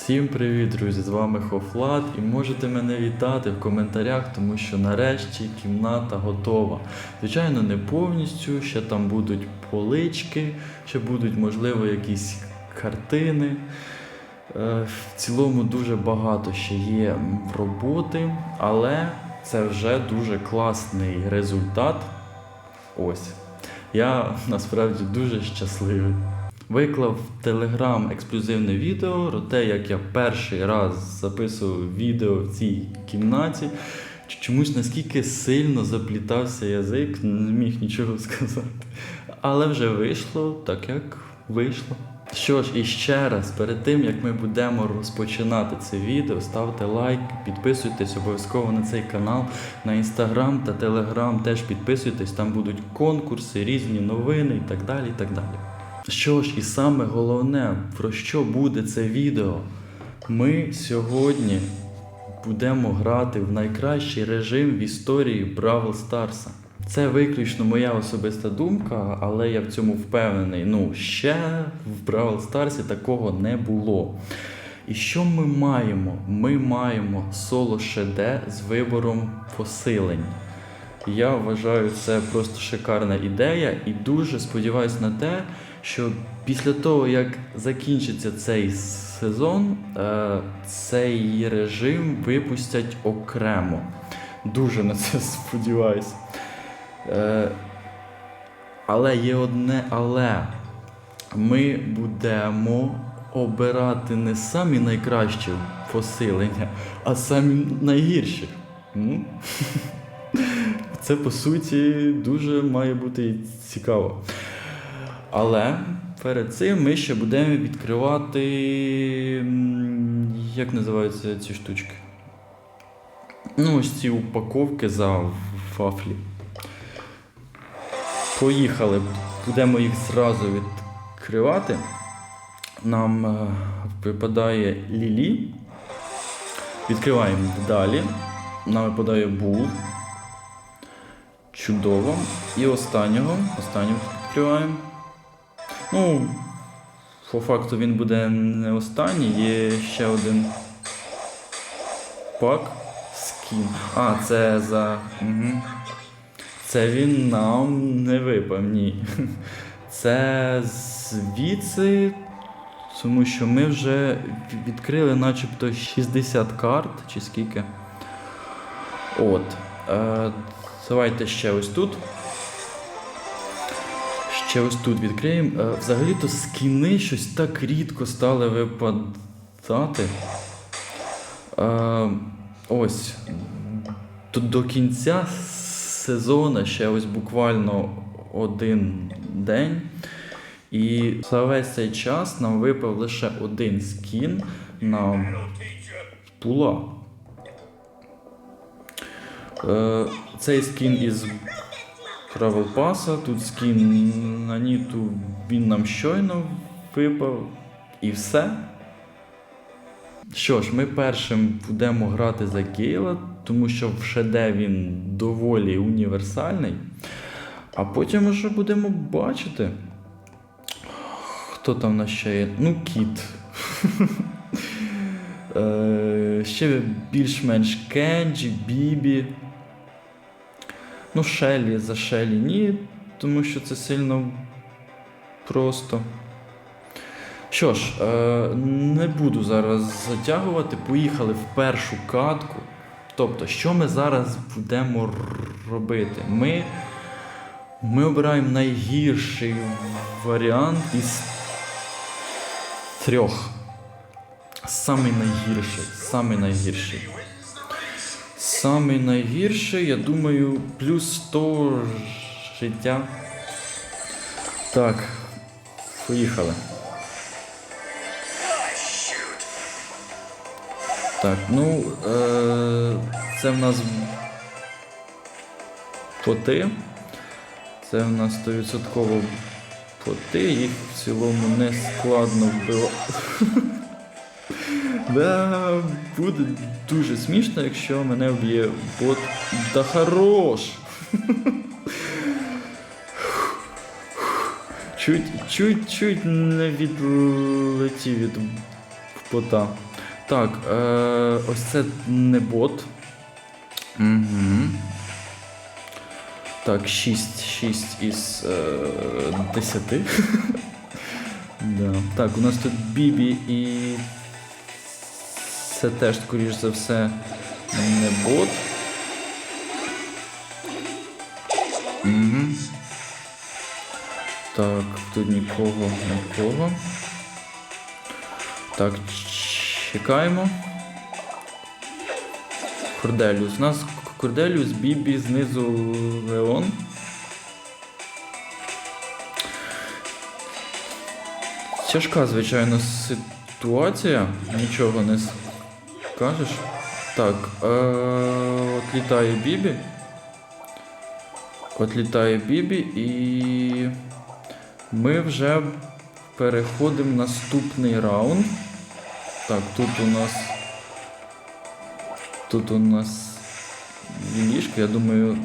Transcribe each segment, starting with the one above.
Всім привіт, друзі! З вами Хофлат і можете мене вітати в коментарях, тому що нарешті кімната готова. Звичайно, не повністю, ще там будуть полички, ще будуть, можливо, якісь картини. Е, В цілому дуже багато ще є роботи, але це вже дуже класний результат. Ось. Я насправді дуже щасливий. Виклав в Телеграм ексклюзивне відео про те, як я перший раз записував відео в цій кімнаті. Чомусь наскільки сильно заплітався язик, не міг нічого сказати. Але вже вийшло так, як вийшло. Що ж, і ще раз, перед тим як ми будемо розпочинати це відео, ставте лайк, підписуйтесь обов'язково на цей канал, на інстаграм та телеграм теж підписуйтесь, там будуть конкурси, різні новини і так далі. і так далі. Що ж, і саме головне, про що буде це відео? Ми сьогодні будемо грати в найкращий режим в історії Бравл Старса. Це виключно моя особиста думка, але я в цьому впевнений. Ну, ще в Бравл Старсі такого не було. І що ми маємо? Ми маємо соло ШД з вибором посилень. Я вважаю це просто шикарна ідея і дуже сподіваюся на те, що після того, як закінчиться цей сезон, е, цей режим випустять окремо. Дуже на це сподіваюся. Е, але є одне але. Ми будемо обирати не самі найкращі посилення, а самі найгірші. Це по суті дуже має бути цікаво. Але перед цим ми ще будемо відкривати. Як називаються ці штучки? Ну, ось ці упаковки за вафлі. Поїхали. Будемо їх зразу відкривати. Нам е, випадає Лілі. Відкриваємо далі. Нам випадає Бул. Чудово. І останнього. Останнього відкриваємо. Ну, по факту він буде не останній, є ще один пак скін. А, це за. Угу. Це він нам не випав, ні. Це звідси, тому що ми вже відкрили начебто 60 карт чи скільки. От. Е, давайте ще ось тут. Ще ось тут відкриємо. Е, Взагалі-то скіни щось так рідко стали випадати. Е, ось. До кінця сезону ще ось буквально один день. І за весь цей час нам випав лише один скін на пула. Е, цей скін із Pass, тут скін на Ніту, він нам щойно випав. І все. Що ж, ми першим будемо грати за Гейла, тому що в ШД він доволі універсальний. А потім вже будемо бачити. Хто там в нас ще є? Ну, кіт. Е, Ще більш-менш Кенджі, Бібі. Ну, Шелі за Шелі ні, тому що це сильно просто. Що ж, е, не буду зараз затягувати. Поїхали в першу катку. Тобто, що ми зараз будемо робити? Ми, ми обираємо найгірший варіант із трьох. Самий найгірший. Самий найгірший. Самий найгірший, я думаю, плюс 100 життя. Так, поїхали. Так, ну, е- це в нас поти. Це в нас 100% поти, їх в цілому не складно вбивати. Да, буде дуже смішно, якщо мене вб'є бот. Да хорош! Чуть, чуть, чуть не відлетів від бота. Так, е, ось це не бот. Угу. Так, 6, 6 із е, 10. да. Так, у нас тут Бібі і. Це теж, скоріш за все, не бот. Угу. Так, тут нікого, нікого. Так, чекаємо. Корделіус. У нас Корделіус, Бібі, знизу Леон. Тяжка, звичайно, ситуація. Нічого не скажеш. Так, е- от літає Бібі. От літає Бібі і ми вже переходимо в наступний раунд. Так, тут у нас. Тут у нас ліжка, я думаю.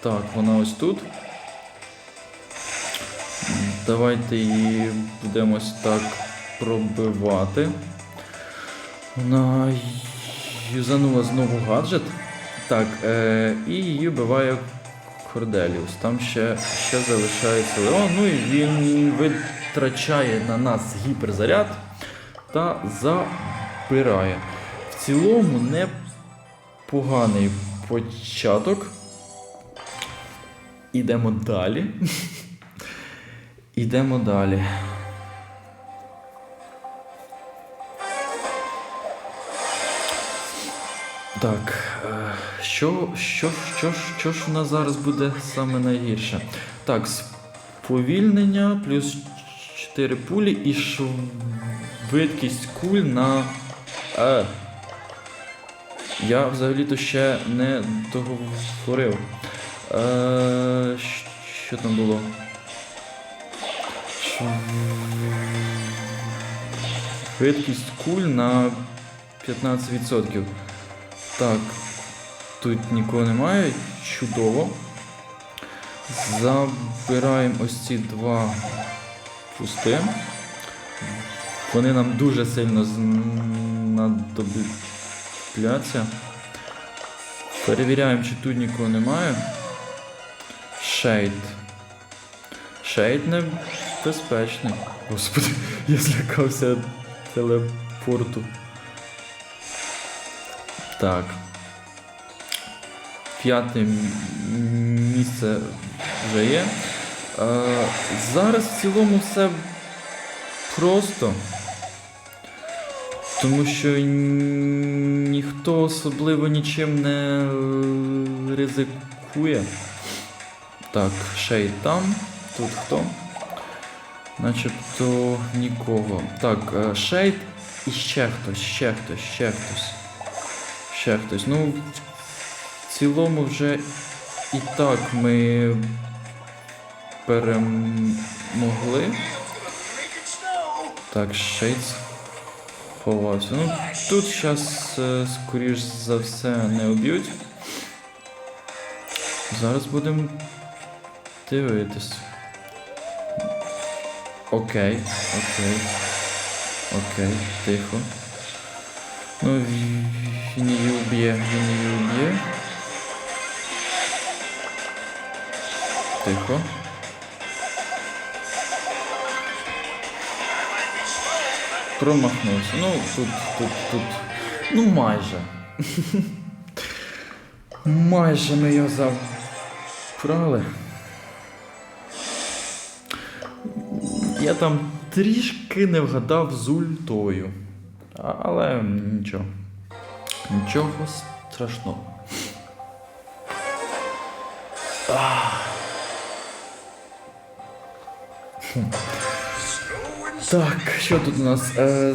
Так, вона ось тут. Давайте її будемо ось так пробивати. Вона юзанула знову гаджет. Так, е, і її вбиває Корделіус. Там ще, ще залишається Леон. Ну і він витрачає на нас гіперзаряд та забирає. В цілому непоганий початок. Ідемо далі. Ідемо далі. Так, е, що, що, що, що ж у нас зараз буде саме найгірше? Так, сповільнення плюс 4 пулі і швидкість куль на. Е. Я взагалі-то ще не договорив. Е, що там було? Швидкість куль на 15%. Так, тут нікого немає. Чудово. Забираємо ось ці два пусти. Вони нам дуже сильно знадобляться. Перевіряємо, чи тут нікого немає. Шейд. Шейд небезпечний. Господи, я злякався телепорту. Так. П'яте місце вже є. Е, зараз в цілому все просто. Тому що ніхто особливо нічим не ризикує. Так, шей там. Тут хто? Начебто нікого. Так, шейд і ще хтось, ще хтось, ще хтось. Ще хтось. Ну, в цілому вже і так ми перемогли. Так, шейд сховався. Ну, тут зараз, скоріш за все, не уб'ють. Зараз будемо дивитись. Окей, окей. Окей, тихо. Ну, він її уб'є, він її уб'є. Тихо. Промахнувся. Ну, тут, тут, тут. Ну, майже. майже ми його забрали. Я там трішки не вгадав з ультою. Але нічого. Нічого страшного. Так, що тут у нас? Е,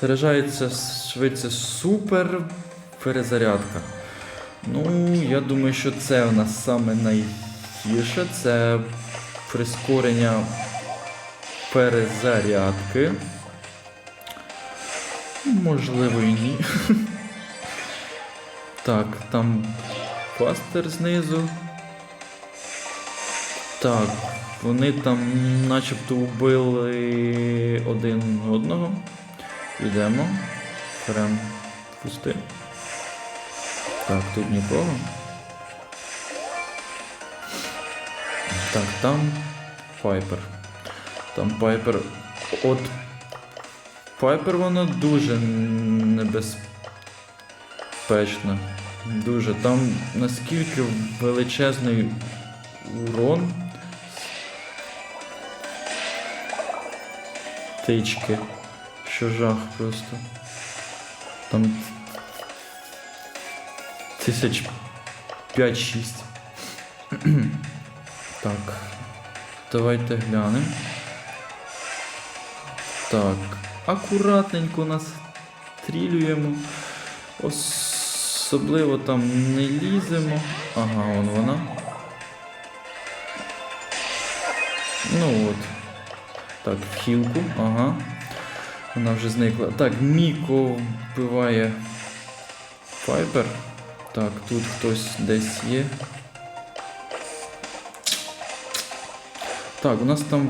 Заряджається швидше супер перезарядка. Ну, я думаю, що це у нас саме найгірше. Це прискорення перезарядки. Можливо і ні. Так, там пастер знизу. Так, вони там начебто вбили один одного. Йдемо. Берем пусти. Так, тут нікого. Так, там Пайпер. Там Пайпер. От. Пайпер вона дуже небезпечна. Дуже. Там наскільки величезний урон. Тички. Що жах просто. Там. Тисяч 5-6. так. Давайте глянемо. Так. Акуратненько нас стрілюємо. Особливо там не ліземо. Ага, вон вона. Ну от. Так, в хілку, ага. Вона вже зникла. Так, Міко вбиває Пайпер. Так, тут хтось десь є. Так, у нас там.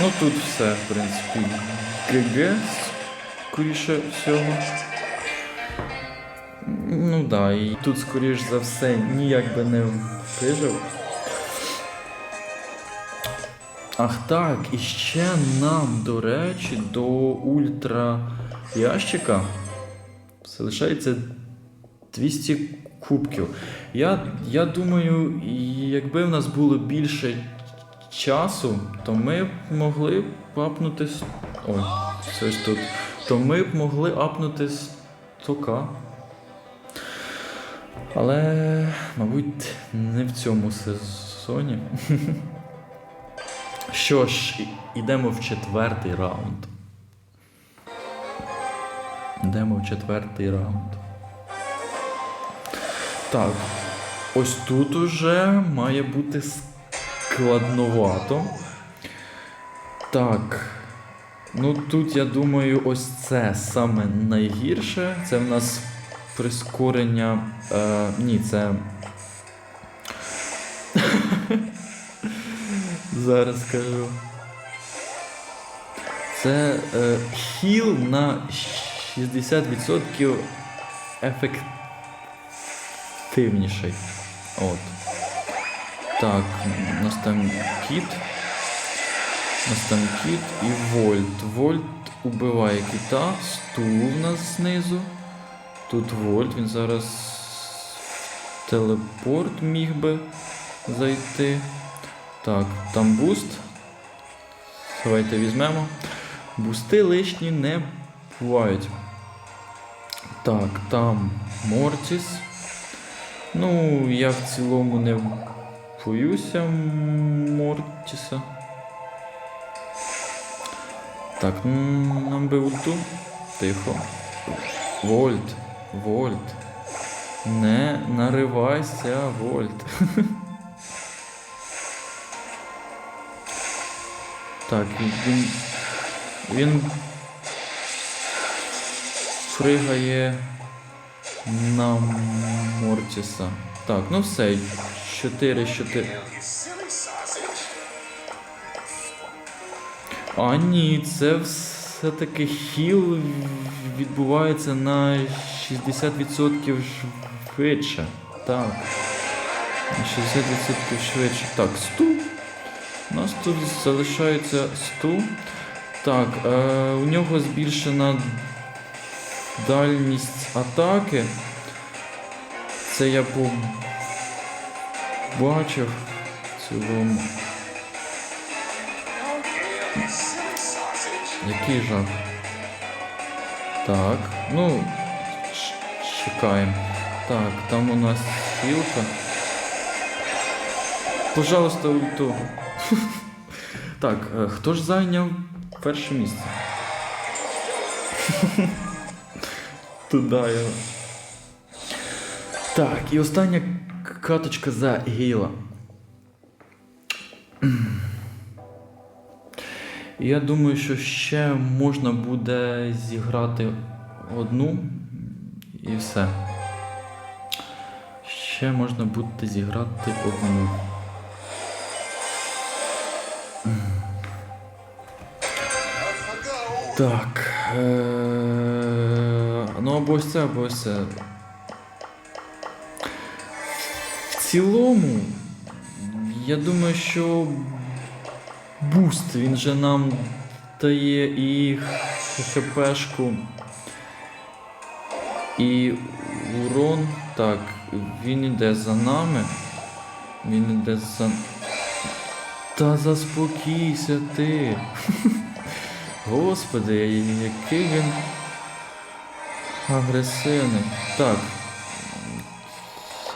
Ну тут все, в принципі. ГГ, скоріше всього. Ну да, і тут, скоріш за все, ніяк би не вижив. Ах так, і ще нам, до речі, до ультра ящика залишається 200 кубків. Я, я думаю, якби в нас було більше часу, то ми б могли б апнути. Ой, це ж тут. То ми б могли апнути 100к. Але, мабуть, не в цьому сезоні. Що ж, ідемо в четвертий раунд. Йдемо в четвертий раунд. Так. Ось тут уже має бути складновато. Так. Ну тут, я думаю, ось це саме найгірше. Це в нас прискорення. Е, ні, це. Зараз скажу. Це е, хіл на 60% ефективніший. От. Так, у нас там кіт. У нас там кіт і вольт. Вольт убиває кіта. Стул у нас знизу. Тут вольт, він зараз телепорт міг би зайти. Так, там буст. Давайте візьмемо. Бусти лишні не бувають. Так, там Мортіс. Ну, я в цілому не боюся Мортіса. Так, нам би ульту. Тихо. Вольт. Вольт. Не наривайся, Вольт. Так, він. Він пригає на Мортіса. Так, ну все. 4 4. А ні, це все-таки хіл відбувається на 60% швидше. Так. На 60% швидше. Так, стул. У нас тут залишається стул. Так, е, у нього збільшена дальність атаки. Це я побачив в цілому. Який жах. Так, ну, чекаємо. Так, там у нас хілка. Пожалуйста, ульту. Так, е, хто ж зайняв перше місце? Туда я. Так, і остання каточка за Гейла. Я думаю, що ще можна буде зіграти одну і все. Ще можна буде зіграти одну. Так. Е- ну або ось це, або ось це. Цілому, я думаю, що буст він же нам дає і хпшку, і урон. Так, він іде за нами. Він іде за. Та заспокійся ти. Господи, який він агресивний. Так.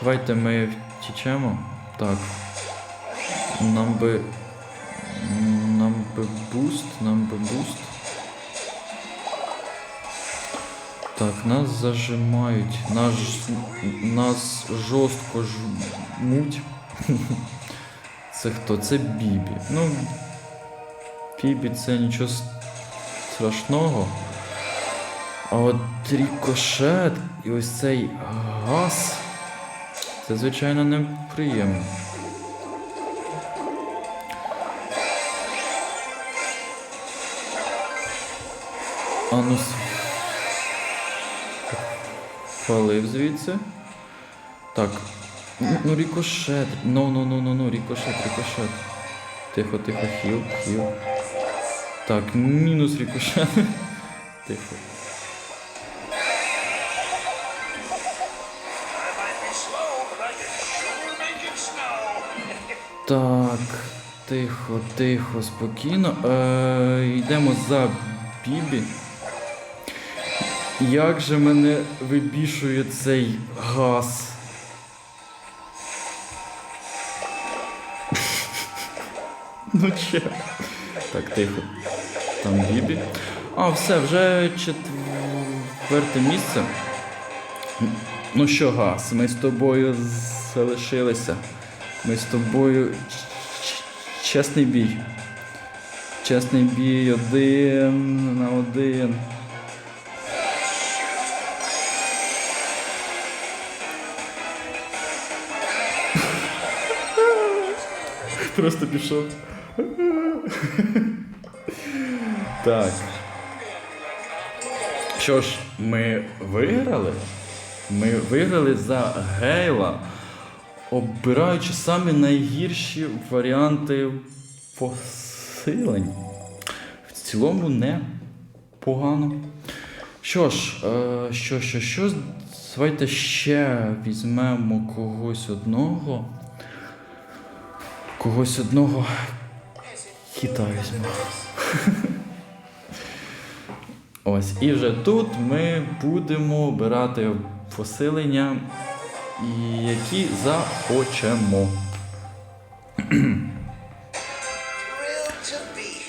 Давайте ми втічемо. Так. Нам би. Нам би буст, нам би буст. Так, нас зажимають. Нас, нас жорстко жмуть. Це хто? Це Бібі. Ну. Бібі це нічого страшного. А от рікошет і ось цей газ. Це, звичайно, неприємно. А ну Палив звідси. Так. Ну, Ну, рікошет. Ну, ну, ну, ну, ну, рікошет, рікошет. Тихо, тихо, хіл, хіл. Так, мінус рікошет. Тихо. Так, тихо, тихо, спокійно. Е, йдемо за Бібі. Як же мене вибішує цей газ? ну че? Так, тихо. Там Бібі. А, все, вже четверте місце. Ну що, газ, ми з тобою залишилися. Ми з тобою чесний бій. Чесний бій один на один. Просто пішов. Так. Що ж, ми виграли? Ми виграли за Гейла, обираючи самі найгірші варіанти посилень. В цілому не погано. Що ж, е, що, що, що, давайте ще візьмемо когось одного. Когось одного кита візьмемо. Ось, і вже тут ми будемо обирати посилення, які захочемо.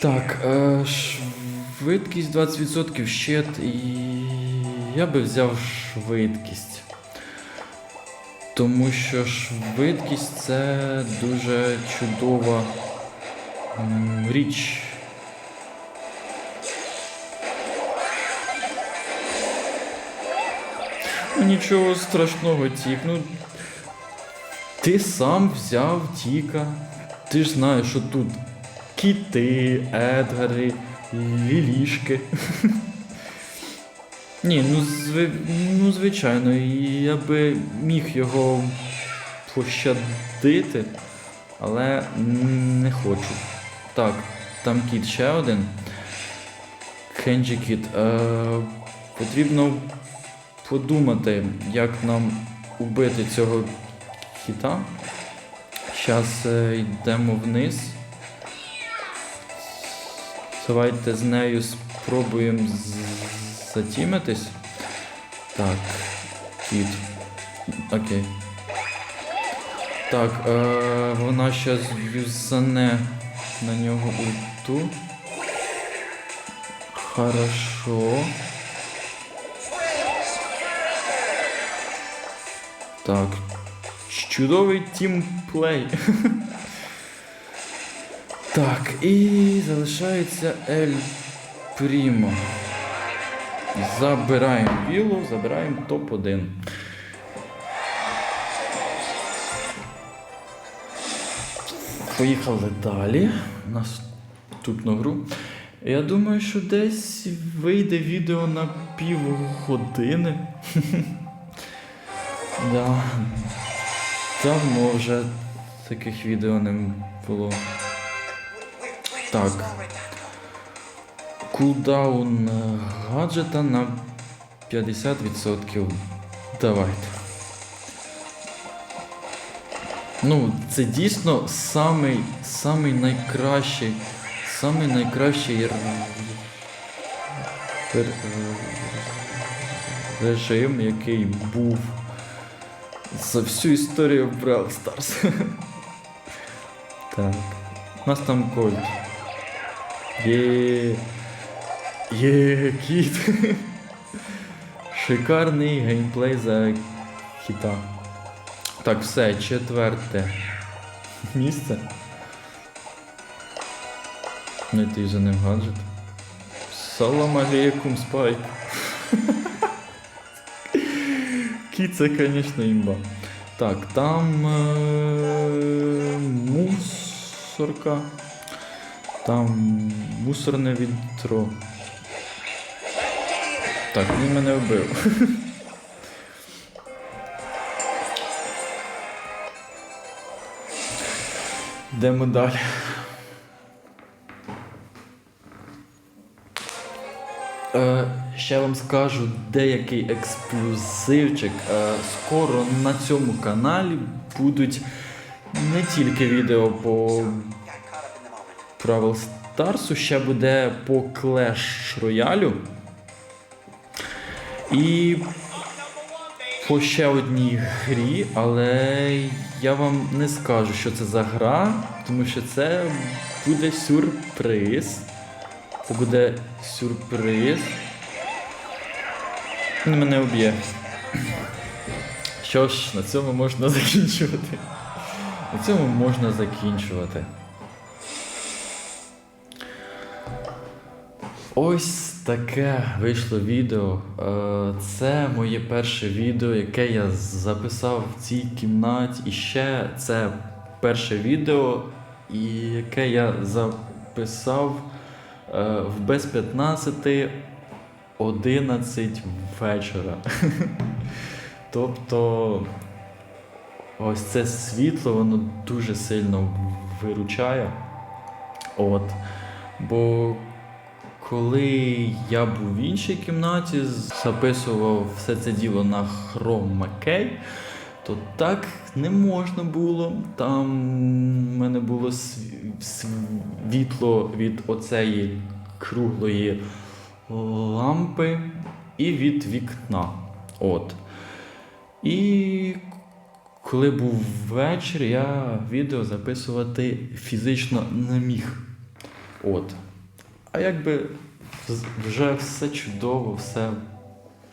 Так, е, швидкість 20% щит, і я би взяв швидкість. Тому що швидкість це дуже чудова річ. Нічого страшного, тік. Ну, ти сам взяв тіка. Ти ж знаєш, що тут кіти, едгари, лілішки. Ні, ну, зви... ну звичайно, я би міг його пощадити, але не хочу. Так, там кіт ще один. Хенджі кіт. Е, потрібно подумати, як нам убити цього кіта. Зараз йдемо вниз. Давайте з нею спробуємо затімитись. Так, кіт. Окей. Так, е, вона зараз юзане на нього ульту. Хорошо. Так. Чудовий тімплей. Так, і залишається Ель Прімо. Забираємо білу, забираємо топ-1. Поїхали далі. Наступну гру. Я думаю, що десь вийде відео на півгодини. да. Давно вже таких відео не було. Так. Кулдаун е, гаджета на 50%. Давайте. Ну, це дійсно самий, самий найкращий, самий найкращий режим, який був за всю історію Brawl Stars. так. У нас там кольт. Є. Є кіт. Шикарний геймплей за кіта. Так, все, четверте місце. Не ти за ним гаджет. Салам алейкум, спайк. Кіт це, звісно, імба. Так, там е- мусорка. Там мусорне відро. Так, він мене вбив. Йдемо далі. Е, ще вам скажу деякий ексклюзивчик. Е, скоро на цьому каналі будуть не тільки відео по Бравл Старсу, ще буде по Clash Royale. І по ще одній грі, але я вам не скажу, що це за гра, тому що це буде сюрприз. Це буде сюрприз. Він мене уб'є. Що ж, на цьому можна закінчувати. На цьому можна закінчувати. Ось таке вийшло відео. Е, Це моє перше відео, яке я записав в цій кімнаті. І ще це перше відео, яке я записав в без 15 11 вечора. Тобто ось це світло, воно дуже сильно виручає. От. Бо коли я був в іншій кімнаті, записував все це діло на Key, то так не можна було. Там в мене було сві- світло від оцеї круглої лампи і від вікна. От. І коли був вечір, я відео записувати фізично не міг. От. А якби вже все чудово, все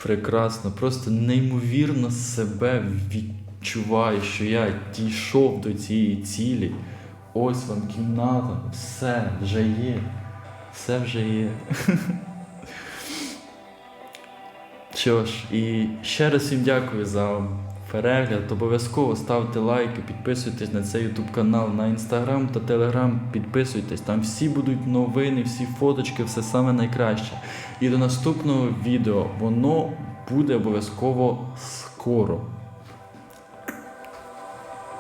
прекрасно, просто неймовірно себе відчуваю, що я дійшов до цієї цілі. Ось вам кімната, все вже є. Все вже є. Що ж, і ще раз всім дякую за перегляд. Обов'язково ставте лайки, підписуйтесь на цей YouTube канал, на інстаграм та телеграм. Підписуйтесь, там всі будуть новини, всі фоточки, все саме найкраще. І до наступного відео воно буде обов'язково скоро.